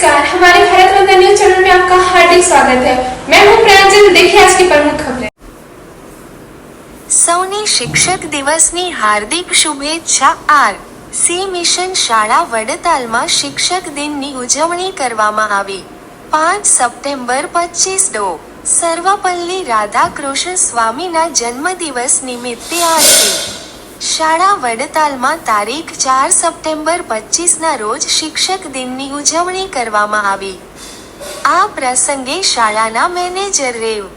नमस्कार हमारे Bharat Ratna news channel में आपका हार्दिक स्वागत है मैं हूं प्रांजल देखिए आज की प्रमुख खबरें સૌને શિક્ષક દિવસની હાર્દિક શુભેચ્છા આર સી મિશન શાળા વડતાલમાં શિક્ષક દિનની ઉજવણી કરવામાં આવી પાંચ સપ્ટેમ્બર પચીસ ડો સર્વપલ્લી રાધાકૃષ્ણ સ્વામીના જન્મદિવસ નિમિત્તે આજથી શાળા વડતાલમાં તારીખ ચાર સપ્ટેમ્બર પચીસના રોજ શિક્ષક દિનની ઉજવણી કરવામાં આવી. આ પ્રસંગે શાળાના મેનેજર રેવ,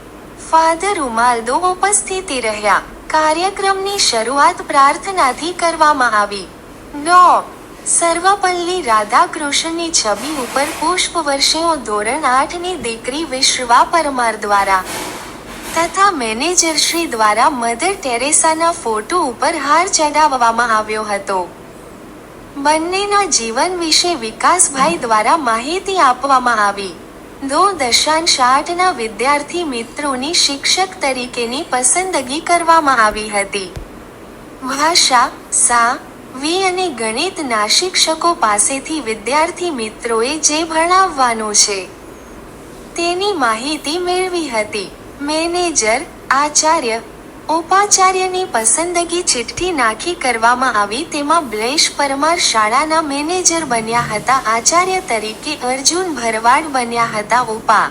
ફાધર ઉમાલદો ઉપસ્થિતિ રહ્યા. કાર્યક્રમની શરૂઆત પ્રાર્થનાથી કરવામાં આવી. ડો સર્વપલ્લી રાધાકૃષ્ણની છબી ઉપર પુષ્પ વર્ષેઓ ધોરણ આઠની દીકરી વિશ્વા પરમાર દ્વારા. તથા મેનેજર શ્રી દ્વારા મધર ટેરેસાના ફોટો ઉપર હાર ચડાવવામાં આવ્યો હતો. બંનેના જીવન વિશે વિકાસભાઈ દ્વારા માહિતી આપવામાં આવી. દો દશાંશ આઠના વિદ્યાર્થી મિત્રોની શિક્ષક તરીકેની પસંદગી કરવામાં આવી હતી. ભાષા, સા, વી અને ગણિતના શિક્ષકો પાસેથી વિદ્યાર્થી મિત્રોએ જે ભણાવવાનું છે. તેની માહિતી મેળવી હતી. મેનેજર, આચાર્ય, ઉપાચાર્યની પસંદગી ચિઠ્ઠી નાખી કરવામાં આવી તેમાં બ્લેશ પરમાર શાળાના મેનેજર બન્યા હતા, આચાર્ય તરીકે અર્જુન ભરવાડ બન્યા હતા, ઉપા.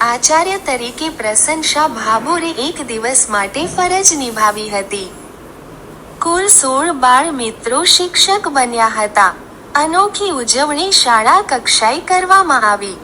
આચાર્ય તરીકે પ્રશંસા ભાભોરે એક દિવસ માટે ફરજ નિભાવી હતી. કુલ સોળ બાળ મિત્રો શિક્ષક બન્યા હતા. અનોખી ઉજવણી શાળા કક્ષાએ કરવામાં આવી.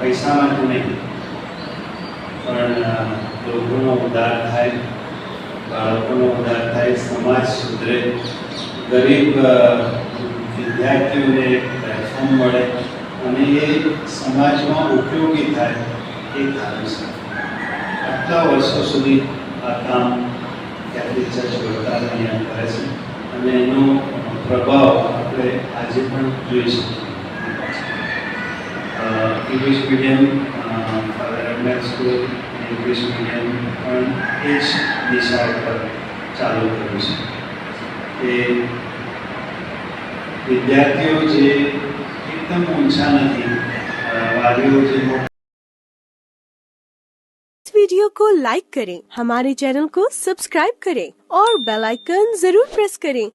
પૈસા માટે નહીં. પણ લોકોનો ઉદ્ધાર થાય, બાળકોનો ઉદ્ધાર થાય, સમાજ સુધરે, ગરીબ વિદ્યાર્થીઓને પ્લેટફોર્મ મળે અને એ સમાજમાં ઉપયોગી થાય એ ધારું છે. આટલા વર્ષો સુધી આ કામ કેથલિક ચર્ચ વડતાલ અહીંયા કરે છે અને એનો પ્રભાવ આપણે આજે પણ જોઈ શકીએ English medium government school English medium પણ એ જ દિશા ઉપર ચાલુ કર્યું છે એ વિદ્યાર્થીઓ જે એકદમ ઊંચા નથી અ, વાલીઓ જે इस वीडियो को लाइक करें हमारे चैनल को सब्सक्राइब करें और बेल आइकन जरूर प्रेस करें